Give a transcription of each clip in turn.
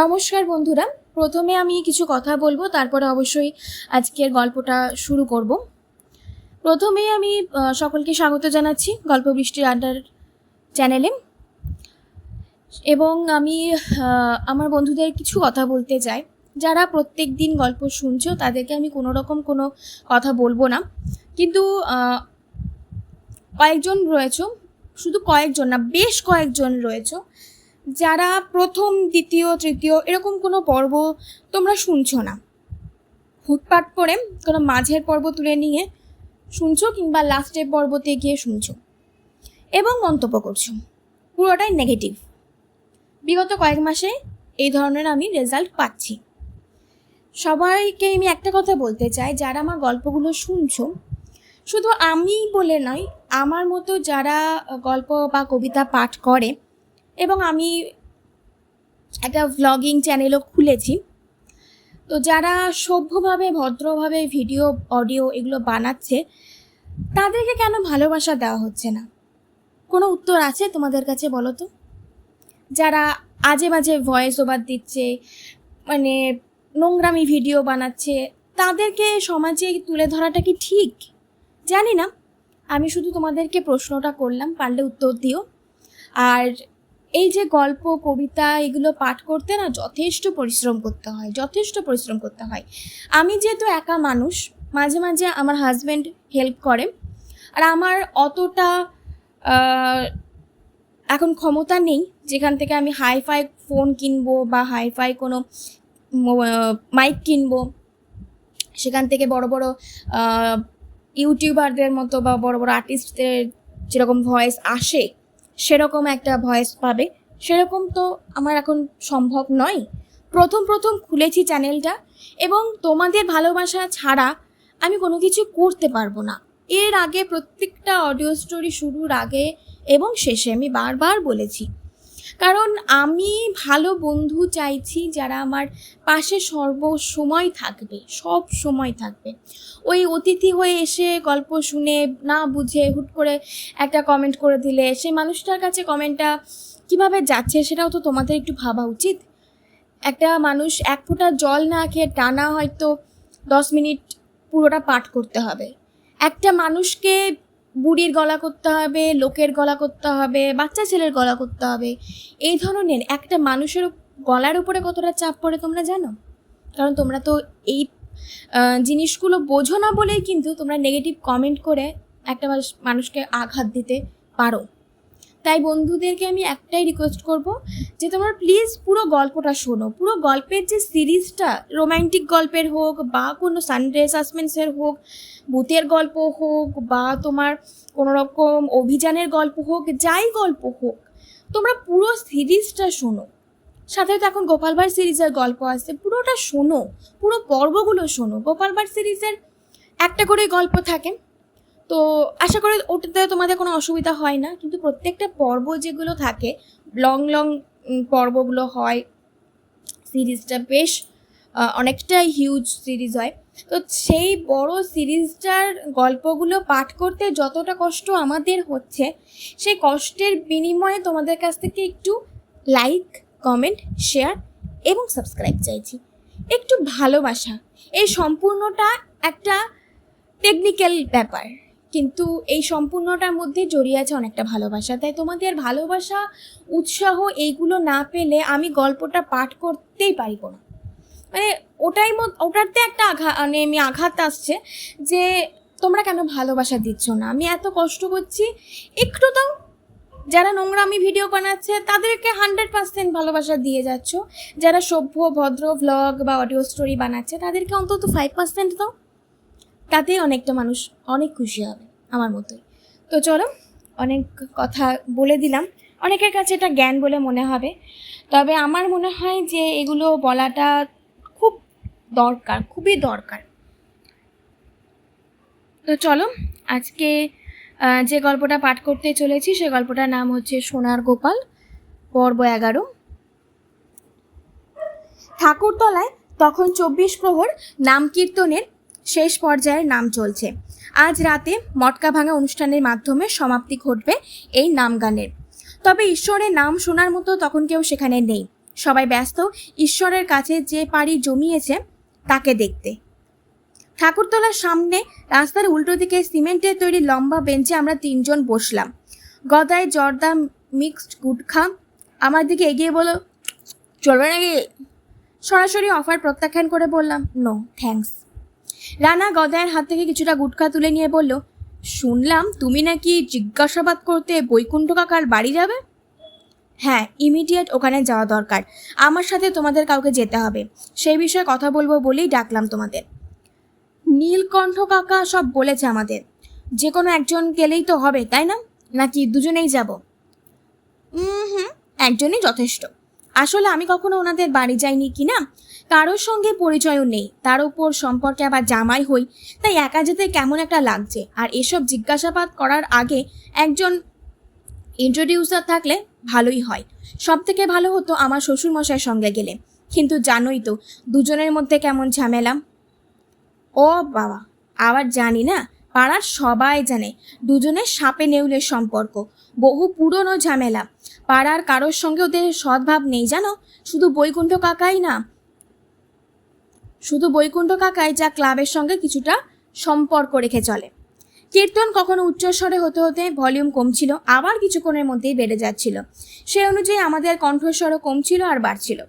নমস্কার বন্ধুরা। প্রথমে আমি কিছু কথা বলব, তারপরে অবশ্যই আজকের গল্পটা শুরু করব। প্রথমেই আমি সকলকে স্বাগত জানাচ্ছি গল্প বৃষ্টির আড্ডার চ্যানেলে এবং আমি আমার বন্ধুদের কিছু কথা বলতে চাই। যারা প্রত্যেক দিন গল্প শুনছো, তাদেরকে আমি কোনো রকম কোনো কথা বলব না। কিন্তু কয়েকজন রয়েছো, শুধু কয়েকজন না, বেশ কয়েকজন রয়েছো যারা প্রথম, দ্বিতীয়, তৃতীয় এরকম কোনো পর্ব তোমরা শুনছো না। হুটপাট করে কোনো মাঝের পর্ব তুলে নিয়ে শুনছো কিংবা লাস্টের পর্বতে গিয়ে শুনছো এবং মন্তব্য করছ। পুরোটাই নেগেটিভ বিগত কয়েক মাসে এই ধরনের আমি রেজাল্ট পাচ্ছি। সবাইকে আমি একটা কথা বলতে চাই, যারা আমার গল্পগুলো শুনছো, শুধু আমি বলে নয়, আমার মতো যারা গল্প বা কবিতা পাঠ করে এবং আমি একটা ভ্লগিং চ্যানেলও খুলেছি। তো যারা সভ্যভাবে, ভদ্রভাবে ভিডিও অডিও এগুলো বানাচ্ছে, তাদেরকে কেন ভালোবাসা দেওয়া হচ্ছে না? কোনো উত্তর আছে তোমাদের কাছে বলো তো? যারা আজে বাজে ভয়েস ওভার দিচ্ছে মানে নোংরামি ভিডিও বানাচ্ছে, তাদেরকে সমাজে তুলে ধরাটা কি ঠিক? জানি না। আমি শুধু তোমাদেরকে প্রশ্নটা করলাম, পারলে উত্তর দিও। আর এই যে গল্প, কবিতা এগুলো পাঠ করতে না যথেষ্ট পরিশ্রম করতে হয়, যথেষ্ট পরিশ্রম করতে হয়। আমি যেহেতু একা মানুষ, মাঝে মাঝে আমার হাজব্যান্ড হেল্প করে আর আমার অতটা এখন ক্ষমতা নেই যেখান থেকে আমি হাইফাই ফোন কিনবো বা হাইফাই কোনো মাইক কিনবো। সেখান থেকে বড় বড় ইউটিউবারদের মতো বা বড় বড় আর্টিস্টদের যেরকম ভয়েস আসে সেরকম একটা ভয়েস পাবে। সেরকম তো আমার এখন সম্ভব নয়। প্রথম প্রথম খুলেছি চ্যানেলটা এবং তোমাদের ভালোবাসা ছাড়া আমি কোনো কিছু করতে পারব না। এর আগে প্রত্যেকটা অডিও স্টোরি শুরুর আগে এবং শেষে আমি বারবার বলেছি কারণ আমি ভালো বন্ধু চাইছি যারা আমার পাশে সর্ব সময় থাকবে, সব সময় থাকবে। ওই অতিথি হয়ে এসে গল্প শুনে, না বুঝে হুট করে একটা কমেন্ট করে দিলে, সে মানুষটার কাছে কমেন্টটা কীভাবে যাচ্ছে সেটাও তো তোমাদের একটু ভাবা উচিত। একটা মানুষ এক ফোঁটা জল না খেয়ে টানা হয়তো দশ মিনিট পুরোটা পাঠ করতে হবে। একটা মানুষকে বুড়ির গলা করতে হবে, লোকের গলা করতে হবে, বাচ্চা ছেলের গলা করতে হবে। এই ধরনের একটা মানুষের গলার উপরে কতটা চাপ পড়ে তোমরা জানো? কারণ তোমরা তো এই জিনিসগুলো বোঝো না বলেই কিন্তু তোমরা নেগেটিভ কমেন্ট করে একটা মানুষ- মানুষকে আঘাত দিতে পারো। তাই বন্ধুদেরকে আমি একটাই রিকোয়েস্ট করব যে তোমরা প্লিজ পুরো গল্পটা শোনো। পুরো গল্পের যে সিরিজটা রোম্যান্টিক গল্পের হোক বা কোনো সানডে সাসপেন্সের হোক, ভূতের গল্প হোক বা তোমার কোনো রকম অভিযানের গল্প হোক, যাই গল্প হোক, তোমরা পুরো সিরিজটা শোনো। সাথে তো এখন গোপাল ভাঁড় সিরিজের গল্প আছে, পুরোটা শোনো, পুরো পর্বগুলো শোনো। গোপাল ভাঁড় সিরিজের একটা করে গল্প থাকে। তো আশা করি ওটাতে তোমাদের কোনো অসুবিধা হয় না। কিন্তু প্রত্যেকটা পর্ব যেগুলো থাকে লং লং পর্বগুলো হয়, সিরিজটা বেশ অনেকটাই হিউজ সিরিজ হয়। তো সেই বড় সিরিজটার গল্পগুলো পাঠ করতে যতটা কষ্ট আমাদের হচ্ছে, সেই কষ্টের বিনিময়ে তোমাদের কাছ থেকে একটু লাইক কমেন্ট শেয়ার এবং সাবস্ক্রাইব চাইছি। একটু ভালোবাসা, এই সম্পূর্ণটা একটা টেকনিক্যাল ব্যাপার। কিন্তু এই সম্পূর্ণটার মধ্যে জড়িয়ে আছে অনেকটা ভালোবাসা। তাই তোমাদের ভালোবাসা, উৎসাহ এইগুলো না পেলে আমি গল্পটা পাঠ করতেই পারিব না। মানে ওটাই ওটাতে একটা আঘাত মানে আমি আঘাত আসছে যে তোমরা কেন ভালোবাসা দিচ্ছ না? আমি এত কষ্ট করছি, একটু দাও যারা নোংরামি ভিডিও বানাচ্ছে তাদেরকে হান্ড্রেড পার্সেন্ট ভালোবাসা দিয়ে যাচ্ছ। যারা সভ্য, ভদ্র ভ্লগ বা অডিও স্টোরি বানাচ্ছে তাদেরকে অন্তত ফাইভ পার্সেন্ট দাও। তাতেই অনেকটা মানুষ অনেক খুশি হবে, আমার মতোই। তো চলো, অনেক কথা বলে দিলাম। অনেকের কাছে এটা জ্ঞান বলে মনে হবে। তবে আমার মনে হয় যে এগুলো বলাটা খুব দরকার, খুবই দরকার। তো চলো, আজকে যে গল্পটা পাঠ করতে চলেছি, সে গল্পটার নাম হচ্ছে সোনার গোপাল, পর্ব এগারো। ঠাকুরতলায় তখন চব্বিশ প্রহর নাম কীর্তনের শেষ পর্যায়ের নাম চলছে। আজ রাতে মটকা ভাঙা অনুষ্ঠানের মাধ্যমে সমাপ্তি ঘটবে এই নাম গানের। তবে ঈশ্বরের নাম শোনার মতো তখন কেউ সেখানে নেই। সবাই ব্যস্ত, ঈশ্বরের কাছে যে পাড়ি জমিয়েছে তাকে দেখতে। ঠাকুরতলার সামনে রাস্তার উল্টো দিকে সিমেন্টের তৈরি লম্বা বেঞ্চে আমরা তিনজন বসলাম। গদায় জর্দা, মিক্সড গুটখা। আমার দিকে এগিয়ে বলো, চলবে নাকি? সরাসরি অফার প্রত্যাখ্যান করে বললাম, নো, থ্যাঙ্কস। রানা গদায়ের হাত থেকে কিছুটা গুটখা তুলে নিয়ে বলল, শুনলাম তুমি নাকি জিজ্ঞাসাবাদ করতে বৈকুণ্ঠ কাকার বাড়ি যাবে? হ্যাঁ ইমিডিয়েট ওখানে যাওয়া দরকার। আমার সাথে তোমাদের কাউকে যেতে হবে। সেই বিষয়ে কথা বলব বলেই ডাকলাম তোমাদের। নীলকণ্ঠ কাকা সব বলেছে আমাদের। যে কোনো একজন গেলেই তো হবে, তাই না? নাকি দুজনেই যাব? হুম, একজনই যথেষ্ট। আসলে আমি কখনো ওনাদের বাড়ি যাইনি কি না কারোর সঙ্গে পরিচয়ও নেই। তার উপর সম্পর্কে আবার জামাই হই, তাই একা যেতে কেমন একটা লাগছে। আর এসব জিজ্ঞাসাবাদ করার আগে একজন ইন্ট্রোডিউসার থাকলে ভালোই হয়। সব থেকে ভালো হতো আমার শ্বশুরমশাইয়ের সঙ্গে গেলে। কিন্তু জানোই তো, দুজনের মধ্যে কেমন ঝামেলা। ও বাবা, আবার জানি না। পাড়ার সবাই জানে দুজনের সাপে নেউলের সম্পর্ক, বহু পুরনো ঝামেলা। পাড়ার কারোর সঙ্গে ওদের সদ্ভাব নেই, জানো? শুধু বৈকুণ্ঠ কাকাই না, শুধু বৈকুণ্ঠ কাকাই যা ক্লাবের সঙ্গে কিছুটা সম্পর্ক রেখে চলে। কীর্তন কখনো উচ্চস্বরে হতে হতে ভলিউম কমছিল, আবার কিছুক্ষণের মধ্যেই বেড়ে যাচ্ছিল। সে অনুযায়ী আমাদের কণ্ঠস্বরও কমছিল আর বাড়ছিল।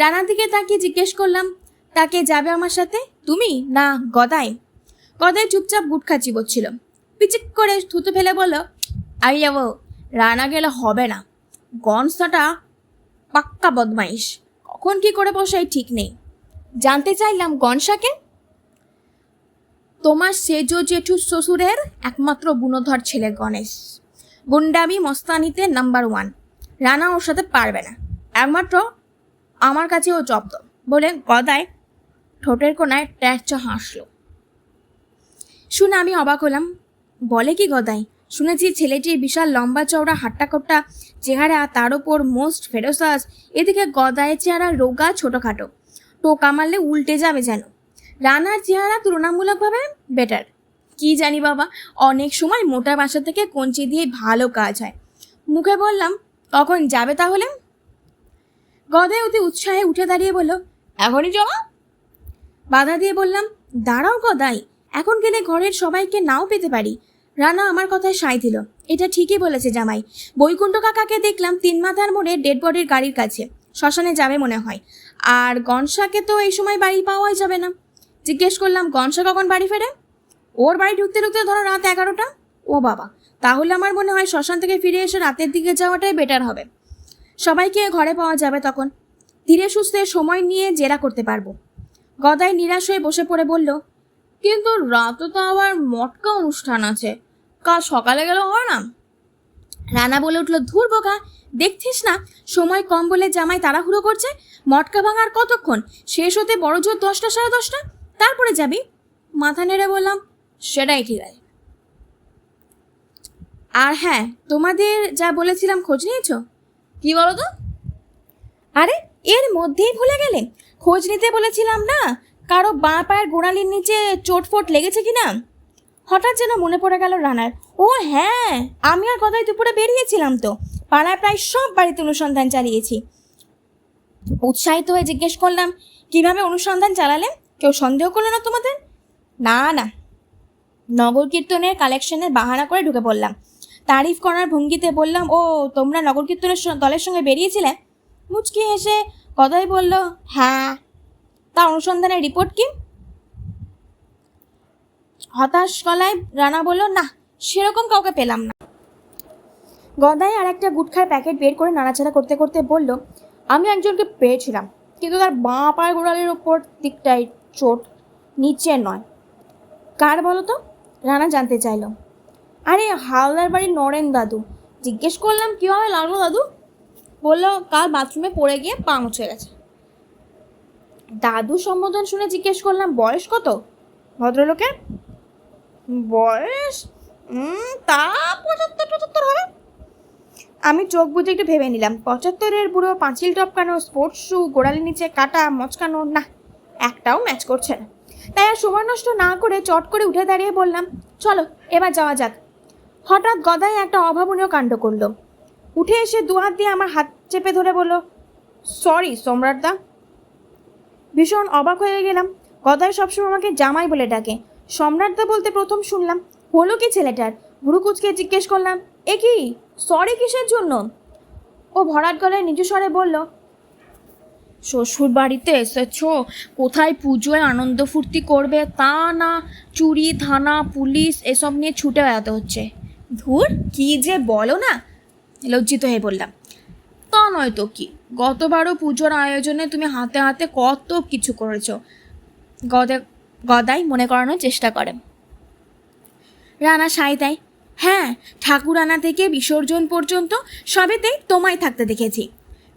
রানার দিকে তাকিয়ে জিজ্ঞেস করলাম, তাকে যাবে আমার সাথে? তুমি? না, গদাই? গদাই চুপচাপ গুটখা চিবোচ্ছিল পিচিক করে থুতু ফেলে বলল আই যাব, রানা গেলে হবে না। গনসাটা পাক্কা বদমাইশ। কখন কি করে বসাই ঠিক নেই। জানতে চাইলাম গনসাকে? তোমার সেজো জেঠু শ্বশুরের একমাত্র গুণধর ছেলে গণেশ। গুন্ডামি মস্তানিতে নাম্বার ওয়ান। রানা ওর সাথে পারবে না। একমাত্র আমার কাছে ও জব্দ। বলে গদায় ঠোঁটের কোনায় ট্যাচা হাসলো। শুনে আমি অবাক হলাম। বলে কি গদাই? শুনেছি ছেলেটির বিশাল লম্বা চওড়া হাট্টাকট্টা, চেহারা তার ওপর মোস্ট ফেরোসাস, এদিকে গদায়ের চেহারা রোগা ছোটোখাটো। টোকা মারলে উল্টে যাবে যেন। রানার চেহারা তুলনামূলকভাবে বেটার কি জানি বাবা, অনেক সময় মোটা বাসা থেকে কঞ্চি দিয়ে ভালো কাজ হয়। মুখে বললাম, কখন যাবে তাহলে? গদায় অতি উৎসাহে উঠে দাঁড়িয়ে বলল, এখনই জমা? বাধা দিয়ে বললাম, দাঁড়াও গদাই এখন গেলে ঘরের সবাইকে নাও পেতে পারি। রানা আমার কথায় সাই দিল। এটা ঠিকই বলেছে জামাই। বৈকুণ্ঠ কাকাকে দেখলাম তিন মাথার মোড়ে ডেড বডির গাড়ির কাছে। শ্মশানে যাবে মনে হয়। আর গনসাকে তো এই সময় বাড়ি পাওয়াই যাবে না। জিজ্ঞেস করলাম, গনসা কখন বাড়ি ফেরে? ওর বাড়ি ঢুকতে ঢুকতে ধরো রাত এগারোটা। ও বাবা, তাহলে আমার মনে হয় শ্মশান থেকে ফিরে এসে রাতের দিকে যাওয়াটাই বেটার হবে। সবাইকে ঘরে পাওয়া যাবে তখন? ধীরে সুস্থে সময় নিয়ে জেরা করতে পারব। গদাই নিরাশ হয়ে বসে পড়ে বলল কিন্তু রাতে তো আবার মটকা অনুষ্ঠান আছে। কাল সকালে গেলে হয় না? রানা বলে উঠল, ধুর বোকা, দেখছিস না? সময় কম বলে জামাই তাড়াহুড়ো করছে? মটকা ভাঙার কতক্ষণ? শেষ হতে বড় জোর দশটা সাড়ে দশটা? তারপরে যাবি? মাথা নেড়ে বললাম, সেটাই ঠিক আছে। আর হ্যাঁ তোমাদের যা বলেছিলাম খোঁজ নিয়েছো? কি বলো তো? আরে, এর মধ্যেই ভুলে গেলে? খোঁজ নিতে বলেছিলাম না? কারও বাঁ পায়ের গোড়ালির নিচে চোটফোট লেগেছে কি না হঠাৎ যেন মনে পড়ে গেল রানার। ও হ্যাঁ আমি আর কথায় দুপুরে বেরিয়েছিলাম তো। পাড়ায় প্রায় সব বাড়িতে অনুসন্ধান চালিয়েছি। উৎসাহিত হয়ে জিজ্ঞেস করলাম, কীভাবে অনুসন্ধান চালালে কেউ সন্দেহ করল না তোমাদের? না না। নগর কীর্তনের কালেকশনের বাহানা করে ঢুকে পড়লাম। তারিফ করার ভঙ্গিতে বললাম, ও, তোমরা নগর কীর্তনের দলের সঙ্গে বেরিয়েছিলে? মুচকি হেসে কথাই বলল হ্যাঁ। তা অনুসন্ধানের রিপোর্ট কি? হতাশ গলায় রানা বলল, না, সেরকম কাউকে পেলাম না। গদাই আর একটা গুটখার প্যাকেট বের করে নাড়াচাড়া করতে করতে বলল, আমি একজনকে পেয়েছিলাম, কিন্তু তার বাঁ পায়ের গোড়ালির ওপর দিকটাই চোট নিচে নয়। কার বলো তো? রানা জানতে চাইলো। আরে, হালদার বাড়ির নরেন দাদু। জিজ্ঞেস করলাম কীভাবে লাগল দাদু? বলল, কাল বাথরুমে পড়ে গিয়ে পা মুছে গেছে। দাদু সম্বোধন শুনে জিজ্ঞেস করলাম, বয়স কত? ভদ্রলোকের? বয়স? তা পঁচাত্তর পঁচাত্তর হবে। আমি চোখ বুঝে একটু ভেবে নিলাম, পঁচাত্তরের বুড়ো পাঁচিল টপকানো স্পোর্টস শু গোড়ালির নিচে কাটা, মচকানো, না, একটাও ম্যাচ করছে না। তাই আর সময় নষ্ট না করে চট করে উঠে দাঁড়িয়ে বললাম, চলো, এবার যাওয়া যাক। হঠাৎ গদায় একটা অভাবনীয় কাণ্ড করল। উঠে এসে দু হাত দিয়ে আমার হাত চেপে ধরে বলল সরি সম্রাটদা ভীষণ অবাক হয়ে গেলাম। গদাই সবসময় আমাকে জামাই বলে ডাকে। সম্রাটদা বলতে প্রথম শুনলাম, হলো কি ছেলেটার? ভুরু কুচকে জিজ্ঞেস করলাম, এ কি? সরি কিসের জন্য? ও ভরাট গলায় নিচু স্বরে বলল শ্বশুর বাড়িতে এসেছ, কোথায় পুজোয় আনন্দ ফুর্তি করবে তা না, চুরি, থানা, পুলিশ এসব নিয়ে ছুটে বেড়াতে হচ্ছে। ধুর, কি যে বলো না? লজ্জিত হয়ে বললাম, তা নয় তো কি? গতবারও পুজোর আয়োজনে তুমি হাতে হাতে কত কিছু করেছ। গদে গদাই মনে করানোর চেষ্টা করে। রানা সাই দেয় হ্যাঁ ঠাকুর আনা থেকে বিসর্জন পর্যন্ত সবেতেই তোমায় থাকতে দেখেছি।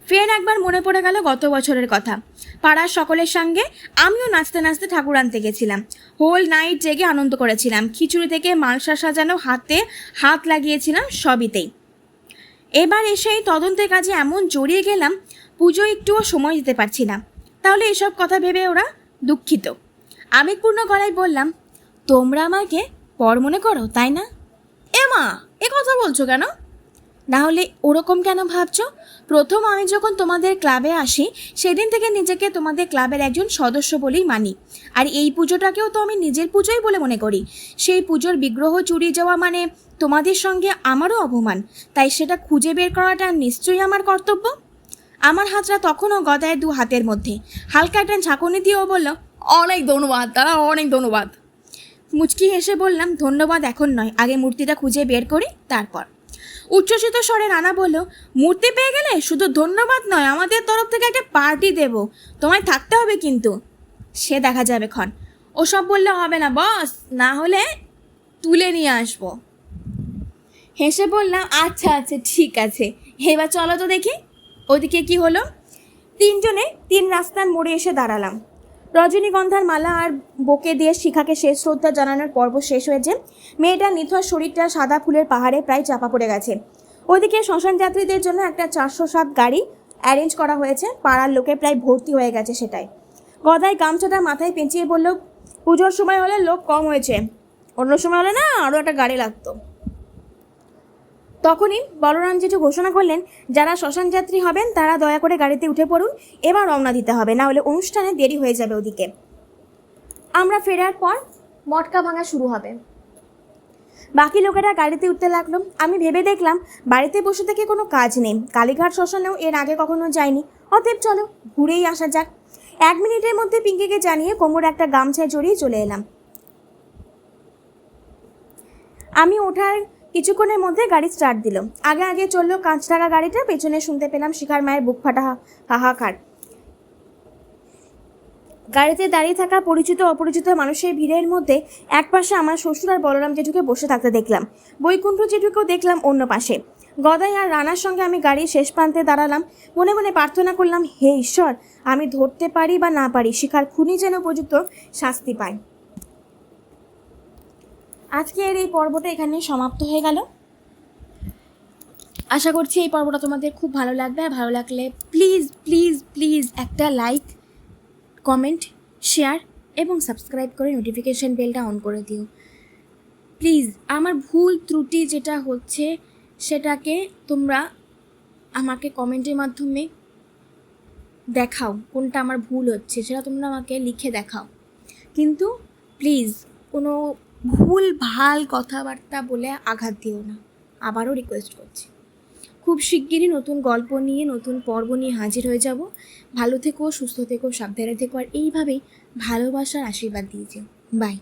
ফের একবার মনে পড়ে গেল গত বছরের কথা। পাড়ার সকলের সঙ্গে আমিও নাচতে নাচতে ঠাকুর আনতে গেছিলাম। হোল নাইট জেগে আনন্দ করেছিলাম। খিচুড়ি থেকে মালসা সাজানো হাতে হাত লাগিয়েছিলাম সবিতেই। এবার এসে এই তদন্তের কাজে এমন জড়িয়ে গেলাম পুজো একটুও সময় দিতে পারছি না। তাহলে এসব কথা ভেবে ওরা দুঃখিত। আবেগপূর্ণ গলায় বললাম, তোমরা আমাকে পর মনে করো, তাই না? এ মা, এ কথা বলছো কেন? না হলে ওরকম কেন ভাবছ? প্রথম আমি যখন তোমাদের ক্লাবে আসি, সেদিন থেকে নিজেকে তোমাদের ক্লাবের একজন সদস্য বলেই মানি। আর এই পুজোটাকেও তো আমি নিজের পুজোই বলে মনে করি। সেই পুজোর বিগ্রহ চুরি যাওয়া মানে তোমাদের সঙ্গে আমারও অপমান। তাই সেটা খুঁজে বের করাটা নিশ্চয়ই আমার কর্তব্য? আমার হাতটা তখনও গদায় দু হাতের মধ্যে। হালকা একটা ঝাঁকুনি দিয়েও বলল, অনেক ধন্যবাদ, দাদা, অনেক ধন্যবাদ। মুচকি হেসে বললাম, ধন্যবাদ এখন নয়, আগে মূর্তিটা খুঁজে বের করি, তারপর। উচ্ছ্বসিত স্বরে রানা বলল, মূর্তি পেয়ে গেলে শুধু ধন্যবাদ নয়, আমাদের তরফ থেকে একটা পার্টি দেব। তোমায় থাকতে হবে কিন্তু। সে দেখা যাবে ক্ষণ। ওসব বললে হবে না, বস, না হলে তুলে নিয়ে আসব। হেসে বললাম আচ্ছা আচ্ছা ঠিক আছে। এবার চলো তো দেখি। ওদিকে কি হলো? তিনজনে তিন রাস্তার মোড়ে এসে দাঁড়ালাম। রজনীগন্ধার মালা আর বকে দিয়ে শিখাকে শেষ শ্রদ্ধা জানানোর পর্ব শেষ হয়েছে। মেয়েটার নিথর শরীরটা সাদা ফুলের পাহাড়ে প্রায় চাপা পড়ে গেছে। ওদিকে শ্মশান যাত্রীদের জন্য একটা চারশো সাত গাড়ি অ্যারেঞ্জ করা হয়েছে। পাড়ার লোকে প্রায় ভর্তি হয়ে গেছে সেটাই। গদায় গামছাটা মাথায় পেঁচিয়ে বলল, পুজোর সময় হলে লোক কম হয়েছে। অন্য সময় হলে না আরও একটা গাড়ি লাগতো। তখনই বলরাম জেঠু ঘোষণা করলেন, যারা শ্মশান যাত্রী হবেন, তারা দয়া করে গাড়িতে উঠে পড়ুন, এবার রওনা দিতে হবে, না হলে অনুষ্ঠানে দেরি হয়ে যাবে ওদিকে। আমরা ফেরার পর মটকা ভাঙা শুরু হবে। বাকি লোকেরা গাড়িতে উঠতে লাগল। আমি ভেবে দেখলাম, বাড়িতে বসে থেকে কোনো কাজ নেই। কালীঘাট শ্মশানেও এর আগে কখনো যাইনি। অতএব চলো, ঘুরেই আসা যাক। এক মিনিটের মধ্যে পিঙ্কিকে জানিয়ে কোমর একটা গামছায় জড়িয়ে চলে এলাম। আমি ওঠার কিছুক্ষণের মধ্যে গাড়ি স্টার্ট দিল। আগে আগে চলল কাঁচ টাকা গাড়িটা, পেছনে শুনতে পেলাম শিখার মায়ের বুক ফাটা হাহাকার। গাড়িতে দাঁড়িয়ে থাকা পরিচিত অপরিচিত মানুষের ভিড়ের মধ্যে এক পাশে আমার শ্বশুর আর বলরাম জেঠুকে বসে থাকতে দেখলাম। বৈকুণ্ঠ জেঠুকেও দেখলাম অন্য পাশে। গদাই আর রানার সঙ্গে আমি গাড়ির শেষ প্রান্তে দাঁড়ালাম। মনে মনে প্রার্থনা করলাম, হে ঈশ্বর, আমি ধরতে পারি বা না পারি, শিখার খুনি যেন উপযুক্ত শাস্তি পায়। আজকের এই পর্বটা এখানে সমাপ্ত হয়ে গেল। আশা করছি এই পর্বটা তোমাদের খুব ভালো লাগবে। আর ভালো লাগলে প্লিজ প্লিজ প্লিজ একটা লাইক কমেন্ট শেয়ার এবং সাবস্ক্রাইব করে নোটিফিকেশান বেলটা অন করে দিও। প্লিজ আমার ভুল ত্রুটি যেটা হচ্ছে সেটাকে তোমরা আমাকে কমেন্টের মাধ্যমে দেখাও, কোনটা আমার ভুল হচ্ছে সেটা তোমরা আমাকে লিখে দেখাও। কিন্তু প্লিজ কোনো ভুল, ভালো কথাবার্তা বলে আঘাত দিও না। আবারও রিকোয়েস্ট করছি। খুব শিগগিরই নতুন গল্প নিয়ে, নতুন পর্ব নিয়ে হাজির হয়ে যাব। ভালো থেকো, সুস্থ থেকো, সাবধানে থেকো, আর এইভাবেই ভালোবাসার আশীর্বাদ দিয়েছে বাই